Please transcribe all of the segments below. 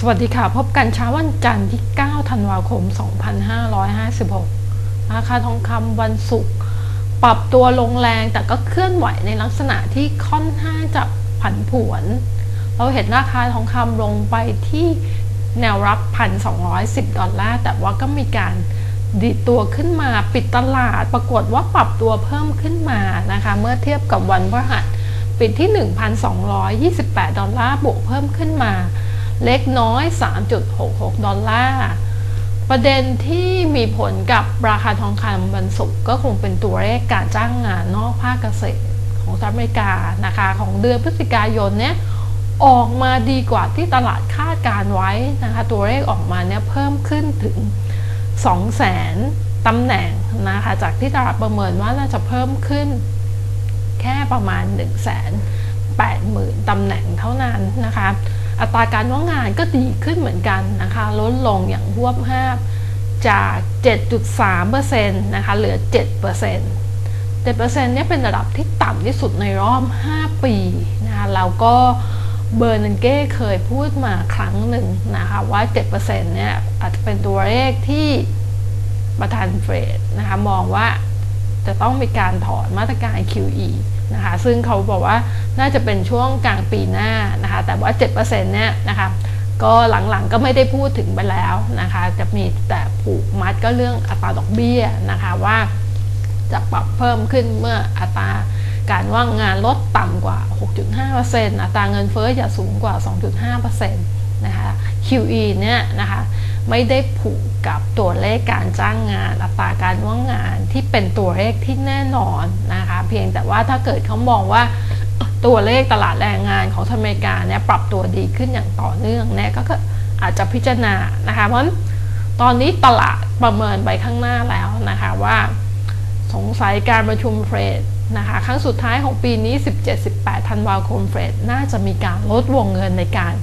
สวัสดีค่ะ พบกันเช้าวันจันทร์ที่ 9 ธันวาคม 2556 ราคาทองคำวันศุกร์ปรับตัวลงแรงแต่ก็เคลื่อนไหวในลักษณะที่ค่อนข้างจะผันผวน เราเห็นราคาทองคำลงไปที่แนวรับ 1,210 ดอลลาร์ แต่ว่าก็มีการดีตัวขึ้นมาปิดตลาด ปรากฏว่าปรับตัวเพิ่มขึ้นมานะคะ เมื่อเทียบกับวันพฤหัสปิดที่ 1,228 ดอลลาร์ บวกเพิ่มขึ้นมา เล็กน้อย 3.66 ดอลลาร์ ประเด็นที่มีผลกับราคาทองคำวันศุกร์ก็คงเป็นตัวเลขการจ้างงานนอกภาคเกษตรของสหรัฐอเมริกานะคะของเดือนพฤศจิกายนเนี่ยออกมาดีกว่าที่ตลาดคาดการไว้นะคะตัวเลขออกมาเนี่ยเพิ่มขึ้นถึง 2 0 0แสนตำแหน่งนะคะจากที่ตลาดประเมินว่าน่าจะเพิ่มขึ้นแค่ประมาณ 1 8 0 0 0 0ตำแหน่งเท่านั้นนะคะ อัตราการว่างงานก็ดีขึ้นเหมือนกันนะคะ ลดลงอย่างรวบห้าจาก 7.3%นะคะ เหลือ 7% 7%เนี่ยเป็นระดับที่ต่ำที่สุดในรอบ 5 ปีนะคะแล้วก็เบอร์นันเก้เคยพูดมาครั้งหนึ่งนะคะว่า 7%เนี่ยอาจจะเป็นตัวเลขที่ประธานเฟดนะคะมองว่า จะต้องมีการถอนมาตรการ QE นะคะซึ่งเขาบอกว่าน่าจะเป็นช่วงกลางปีหน้านะคะแต่ว่า 7%เนี่ยนะคะก็หลังๆก็ไม่ได้พูดถึงไปแล้วนะคะจะมีแต่ผูกมัดก็เรื่องอัตราดอกเบี้ยนะคะว่าจะปรับเพิ่มขึ้นเมื่ออัตราการว่างงานลดต่ำกว่า 6.5%อัตราเงินเฟ้ออย่าสูงกว่า 2.5%นะคะ QE เนี่ยนะคะ ไม่ได้ผูกกับตัวเลขการจ้างงาน อัตราการว่างงานที่เป็นตัวเลขที่แน่นอนนะคะ เพียงแต่ว่าถ้าเกิดเขามองว่าตัวเลขตลาดแรงงานของอเมริกาเนี่ยปรับตัวดีขึ้นอย่างต่อเนื่องเนี่ยก็อาจจะพิจารณานะคะ เพราะตอนนี้ตลาดประเมินไปข้างหน้าแล้วนะคะว่าสงสัยการประชุมเฟดนะคะครั้งสุดท้ายของปีนี้ 17-18 ธันวาคมเฟดน่าจะมีการลดวงเงินในการ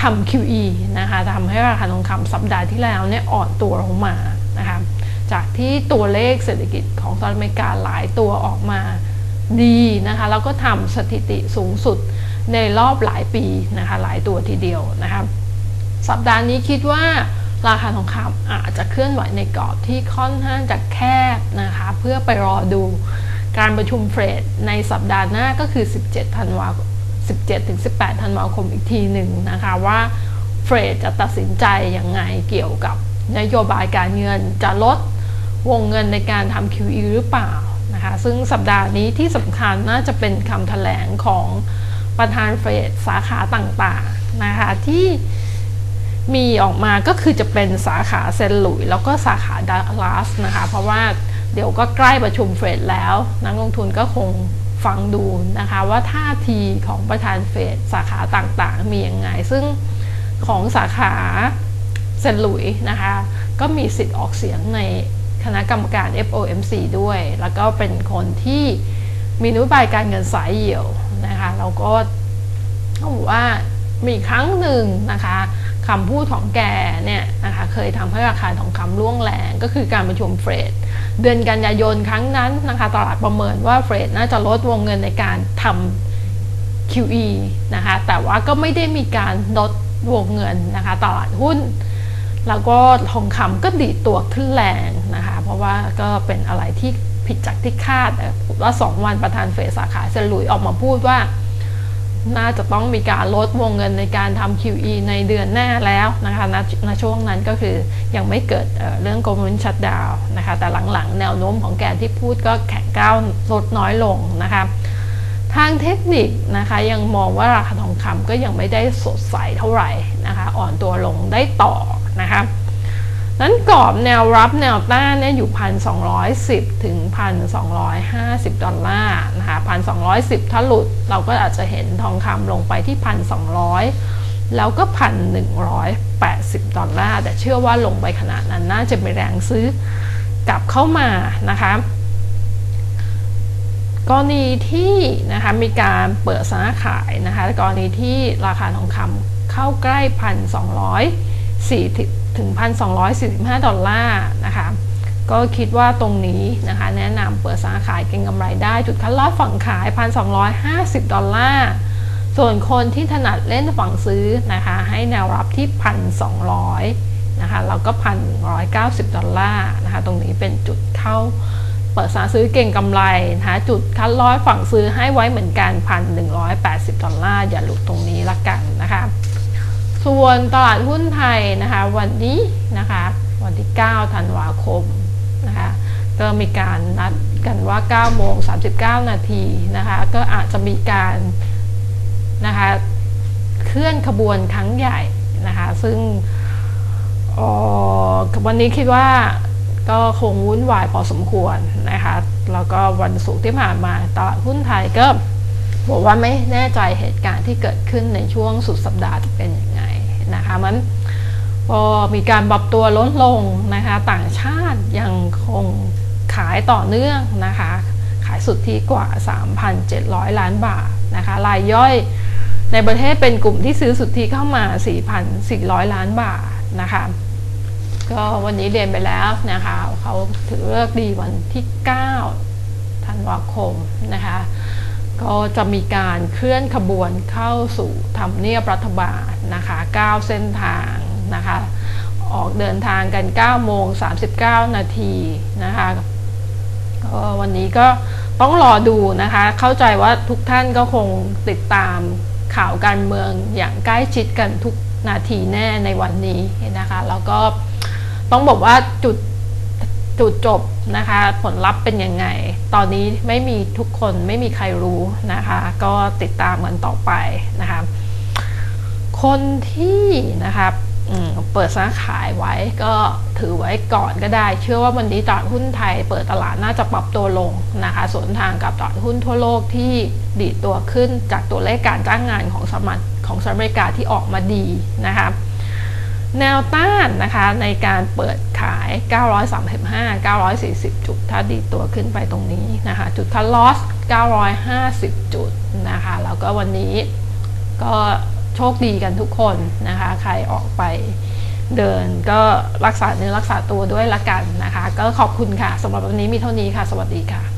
ทำ QE นะคะทำให้ราคาทองคำสัปดาห์ที่แล้วเนี่ยอ่อนตัวลงมานะคะจากที่ตัวเลขเศรษฐกิจของสหรัฐอเมริกาหลายตัวออกมาดีนะคะแล้วก็ทำสถิติสูงสุดในรอบหลายปีนะคะหลายตัวทีเดียวนะคะสัปดาห์นี้คิดว่าราคาทองคำอาจจะเคลื่อนไหวในกรอบที่ค่อนข้างจะแคบนะคะเพื่อไปรอดูการประชุมเฟดในสัปดาห์หน้าก็คือ 17ธันวาคม 17-18 ธันวาคมอีกทีหนึ่งนะคะว่าเฟดจะตัดสินใจยังไงเกี่ยวกับนโยบายการเงินจะลดวงเงินในการทำ QE หรือเปล่านะคะซึ่งสัปดาห์นี้ที่สำคัญน่าจะเป็นคำแถลงของประธานเฟดสาขาต่างๆนะคะที่มีออกมาก็คือจะเป็นสาขาเซนหลุย แล้วก็สาขาดัลลัสนะคะ เพราะว่าเดี๋ยวก็ใกล้ประชุมเฟดแล้ว นักลงทุนก็คง ฟังดูนะคะว่าท่าทีของประธานเฟดสาขาต่างๆ มียังไง ซึ่งของสาขาเซนหลุยนะคะ ก็มีสิทธิ์ออกเสียงในคณะกรรมการ FOMC ด้วย แล้วก็เป็นคนที่มีนโยบายการเงินสายเหี่ยวนะคะแล้วก็ต้องบอกว่ามีครั้งหนึ่งนะคะคำพูดของแกเนี่ยนะคะเคยทำให้ราคาทองคำร่วงแรงก็คือการประชุมเฟด เดือนกันยายนครั้งนั้นนะคะตลาดประเมินว่าเฟดน่าจะลดวงเงินในการทำ QE นะคะแต่ว่าก็ไม่ได้มีการลดวงเงินนะคะตลาดหุ้น แล้วก็ทองคำก็ดีตัวขึ้นแรงนะคะเพราะว่าก็เป็นอะไรที่ผิดจากที่คาดว่า 2 วันประธานเฟดสาขาเซลุยออกมาพูดว่า น่าจะต้องมีการลดวงเงินในการทำ QE ในเดือนหน้าแล้วนะคะณณช่วงนั้นก็คือยังไม่เกิดเเรื่อง government shutdown นะคะ แต่หลังๆ แนวโน้มของแกนที่พูดก็แข็งก้าวลดน้อยลงนะคะทางเทคนิคนะคะยังมองว่าราคาทองคำก็ยังไม่ได้สดใสเท่าไหร่นะคะ อ่อนตัวลงได้ต่อนะคะ นั้นกรอบแนวรับแนวต้านเนี่ยอยู่ 1,210 ถึง 1,250 ดอลลาร์นะคะ1,210 ถ้าหลุดเราก็อาจจะเห็นทองคำลงไปที่ 1,200 แล้วก็ 1,180 ดอลลาร์ แต่เชื่อว่าลงไปขนาดนั้นน่าจะมีแรงซื้อกลับเข้ามานะคะกรณีที่นะคะมีการเปิดสาขายนะคะกรณีที่ราคาทองคำเข้าใกล้ 1,240 ถึง 1,245 ดอลลาร์นะคะก็คิดว่าตรงนี้นะคะแนะนำเปิดสาขายเก็งกำไรได้ จุดคัดลอดฝั่งขาย 1,250 ดอลลาร์ส่วนคนที่ถนัดเล่นฝั่งซื้อนะคะให้แนวรับที่พันสองร้อยนะคะแล้วก็พันร้อยเก้าสิบดอลลาร์นะคะตรงนี้เป็นจุดเข้าเปิดสาซื้อเก่งกำไรนะคะจุดคัดร้อยฝั่งซื้อให้ไว้เหมือนกันพันหนึ่งร้อยแปดอลลาร์อย่าหลุดตรงนี้ละกัน ส่วนตลาดหุ้นไทยนะคะวันนี้นะคะวันที่ 9 ธันวาคมนะคะก็มีการนัดกันว่า 9 โมง 39 นาทีนะคะก็อาจจะมีการนะคะเคลื่อนขบวนครั้งใหญ่นะคะซึ่งวันนี้คิดว่าก็คงวุ่นวายพอสมควรนะคะแล้วก็วันศุกร์ที่ผ่านมาตลาดหุ้นไทยก็บอกว่าไม่แน่ใจเหตุการณ์ที่เกิดขึ้นในช่วงสุดสัปดาห์เป็นยังไง นะคะมันพอมีการปรับตัวลดลงนะคะต่างชาติยังคงขายต่อเนื่องนะคะขายสุดที่กว่า 3,700 ล้านบาทนะคะรายย่อยในประเทศเป็นกลุ่มที่ซื้อสุทธิเข้ามา 4,400 ล้านบาทนะคะก็วันนี้เรียนไปแล้วนะคะเขาถือเลิกดีวันที่ 9 ธันวาคมนะคะ ก็จะมีการเคลื่อนขบวนเข้าสู่ทำเนียบรัฐบาลนะคะ9เส้นทางนะคะออกเดินทางกัน9โมง39 นาทีนะคะก็วันนี้ก็ต้องรอดูนะคะ เข้าใจว่าทุกท่านก็คงติดตามข่าวการเมืองอย่างใกล้ชิดกันทุกนาทีแน่ในวันนี้นะคะ แล้วก็ต้องบอกว่าจุด จุดจบนะคะผลลัพธ์เป็นยังไง ตอนนี้ไม่มีทุกคนไม่มีใครรู้นะคะ ก็ติดตามกันต่อไปนะคะคนที่นะคะเปิดซื้อขายไว้ก็ถือไว้ก่อนก็ได้ เชื่อว่าวันนี้ตลาดหุ้นไทย เปิดตลาดน่าจะปรับตัวลงนะคะสวนทางกับตลาดหุ้นทั่วโลกที่ดีดตัวขึ้นจากตัวเลขการจ้างงานของสหรัฐของสหรัฐอเมริกาที่ออกมาดีนะคะ แนวต้านนะคะในการเปิดขาย 935 940 จุด ถ้าดีตัวขึ้นไปตรงนี้นะคะ จุดคัดลอส 950 จุดนะคะ แล้วก็วันนี้ก็โชคดีกันทุกคนนะคะ ใครออกไปเดินก็รักษาเนื้อรักษาตัวด้วยละกันนะคะ ก็ขอบคุณค่ะสำหรับวันนี้มีเท่านี้ค่ะ สวัสดีค่ะ